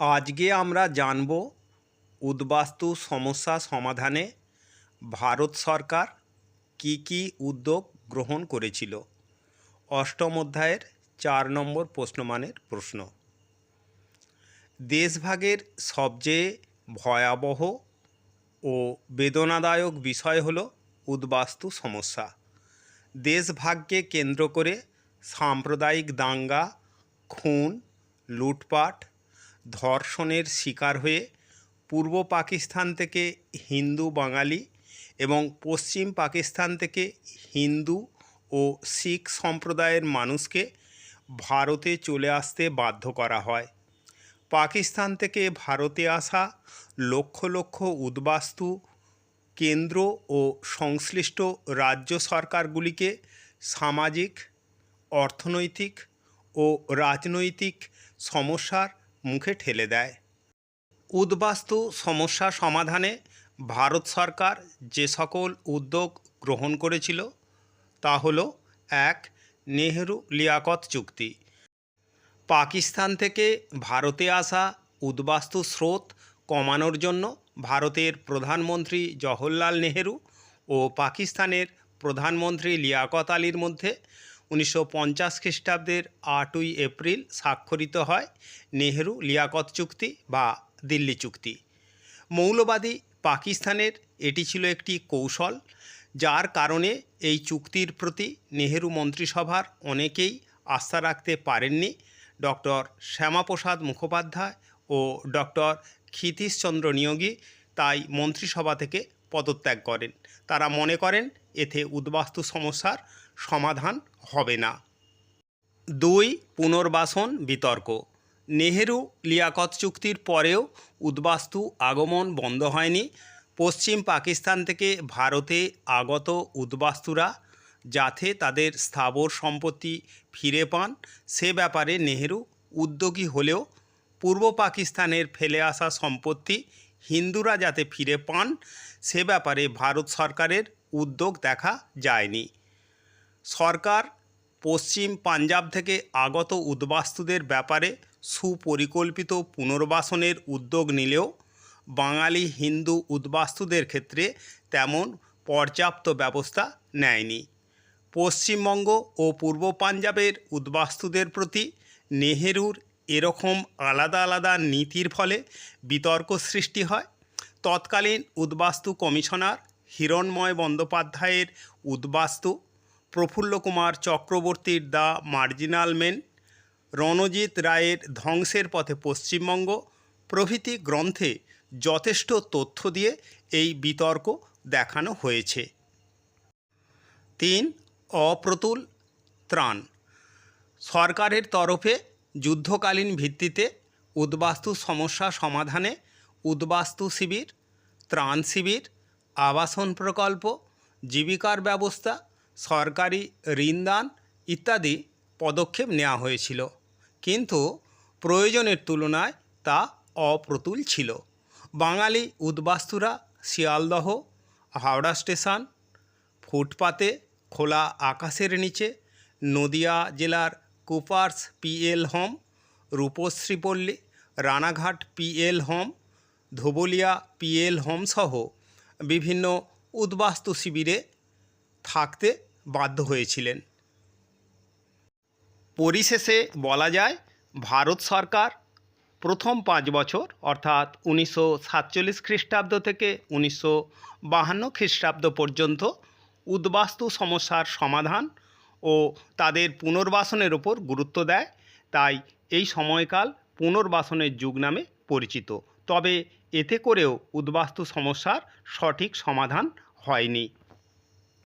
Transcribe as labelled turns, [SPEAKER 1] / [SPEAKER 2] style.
[SPEAKER 1] আজকে আমরা জানব উদ্বাস্তু সমস্যা সমাধানে ভারত সরকার কী কী উদ্যোগ গ্রহণ করেছিল। অষ্টম অধ্যায়ের চার নম্বর প্রশ্নমানের প্রশ্ন। দেশভাগের সবচেয়ে ভয়াবহ ও বেদনাদায়ক বিষয় হলো উদ্বাস্তু সমস্যা। দেশভাগকে কেন্দ্র করে সাম্প্রদায়িক দাঙ্গা, খুন, লুটপাট ধর্ষণের শিকার হয়ে পূর্ব পাকিস্তান থেকে হিন্দু বাঙালি এবং পশ্চিম পাকিস্তান থেকে হিন্দু ও শিখ সম্প্রদায়ের মানুষকে ভারতে চলে আসতে বাধ্য করা হয়। পাকিস্তান থেকে ভারতে আসা লক্ষ লক্ষ উদ্বাস্তু, কেন্দ্র ও সংশ্লিষ্ট রাজ্য সরকারগুলিকে সামাজিক, অর্থনৈতিক ও রাজনৈতিক সমস্যার মুখে ঠেলে দেয়। উদ্বাস্তু সমস্যা সমাধানে ভারত সরকার যে সকল উদ্যোগ গ্রহণ করেছিল, তা হলো, এক, নেহেরু লিয়াকত চুক্তি। পাকিস্তান থেকে ভারতে আসা উদ্বাস্তু স্রোত কমানোর জন্য ভারতের প্রধানমন্ত্রী জওহরলাল নেহেরু ও পাকিস্তানের প্রধানমন্ত্রী লিয়াকত আলীর মধ্যে উনিশশো পঞ্চাশ খ্রিস্টাব্দের আটই এপ্রিল স্বাক্ষরিত হয় নেহেরু লিয়াকত চুক্তি বা দিল্লি চুক্তি। মৌলবাদী পাকিস্তানের এটি ছিল একটি কৌশল যার কারণে এই চুক্তির প্রতি নেহেরু মন্ত্রিসভার অনেকেই আস্থা রাখতে পারেননি ডক্টর শ্যামাপ্রসাদ মুখোপাধ্যায় ও ডক্টর ক্ষিতীশচন্দ্র নিয়োগী তাই মন্ত্রিসভা থেকে পদত্যাগ করেন। তারা মনে করেন, এতে উদ্বাস্তু সমস্যার সমাধান হবে না। দুই, পুনর্বাসন, বিতর্ক। নেহেরু লিয়াকত চুক্তির পরেও উদ্বাস্তু আগমন বন্ধ হয়নি। পশ্চিম পাকিস্তান থেকে ভারতে আগত উদ্বাস্তুরা যাতে তাদের স্থাবর সম্পত্তি ফিরে পান, সে ব্যাপারে নেহেরু উদ্যোগী হলেও পূর্ব পাকিস্তানের ফেলে আসা সম্পত্তি হিন্দুরা যাতে ফিরে পান, সে ব্যাপারে ভারত সরকারের উদ্যোগ দেখা যায়নি। সরকার পশ্চিম পাঞ্জাব থেকে আগত উদ্বাস্তুদের ব্যাপারে সুপরিকল্পিত পুনর্বাসনের উদ্যোগ নিলেও বাঙালি হিন্দু উদ্বাস্তুদের ক্ষেত্রে তেমন পর্যাপ্ত ব্যবস্থা নেয়নি। পশ্চিমবঙ্গ ও পূর্ব পাঞ্জাবের উদ্বাস্তুদের প্রতি নেহেরুর এরকম আলাদা আলাদা নীতির ফলে বিতর্ক সৃষ্টি হয়। তৎকালীন উদ্বাস্তু কমিশনার হিরণময় বন্দ্যোপাধ্যায়ের উদ্বাস্তু প্রফুল্ল কুমার চক্রবর্তীর দ্য মার্জিনাল মেন, রণজিৎ রায়ের ধ্বংসের পথে পশ্চিমবঙ্গ, প্রভৃতি গ্রন্থে যথেষ্ট তথ্য দিয়ে এই বিতর্ক দেখানো হয়েছে। তিন, অপ্রতুল ত্রাণ। সরকারের তরফে যুদ্ধকালীন ভিত্তিতে উদ্বাস্তু সমস্যা সমাধানে উদ্বাস্তু শিবির, ত্রাণ শিবির, আবাসন প্রকল্প, জীবিকার ব্যবস্থা সরকারি ঋণদান ইত্যাদি পদক্ষেপ নেওয়া হয়েছিল। কিন্তু প্রয়োজনের তুলনায় তা অপ্রতুল ছিল। বাঙালি উদ্বাস্তুরা শিয়ালদহ, হাওড়া স্টেশন, ফুটপাতে খোলা আকাশের নিচে, নদিয়া জেলার Cooper's PL home Rupashripalli Ranaghat PL home, Dhubulia PL home সহ বিভিন্ন উদ্বাস্তু শিবিরে থাকতে বাধ্য হয়েছিলেন। পরিশেষে বলা যায়, ভারত সরকার প্রথম পাঁচ বছর, অর্থাৎ উনিশশো সাতচল্লিশ খ্রিস্টাব্দ থেকে উনিশশো বাহান্ন খ্রিস্টাব্দ পর্যন্ত উদ্বাস্তু সমস্যার সমাধান ও তাদের পুনর্বাসনের ওপর গুরুত্ব দেয়, তাই এই সময়কাল পুনর্বাসনের যুগ নামে পরিচিত। তবে এতে করেও উদ্বাস্তু সমস্যার সঠিক সমাধান হয়নি।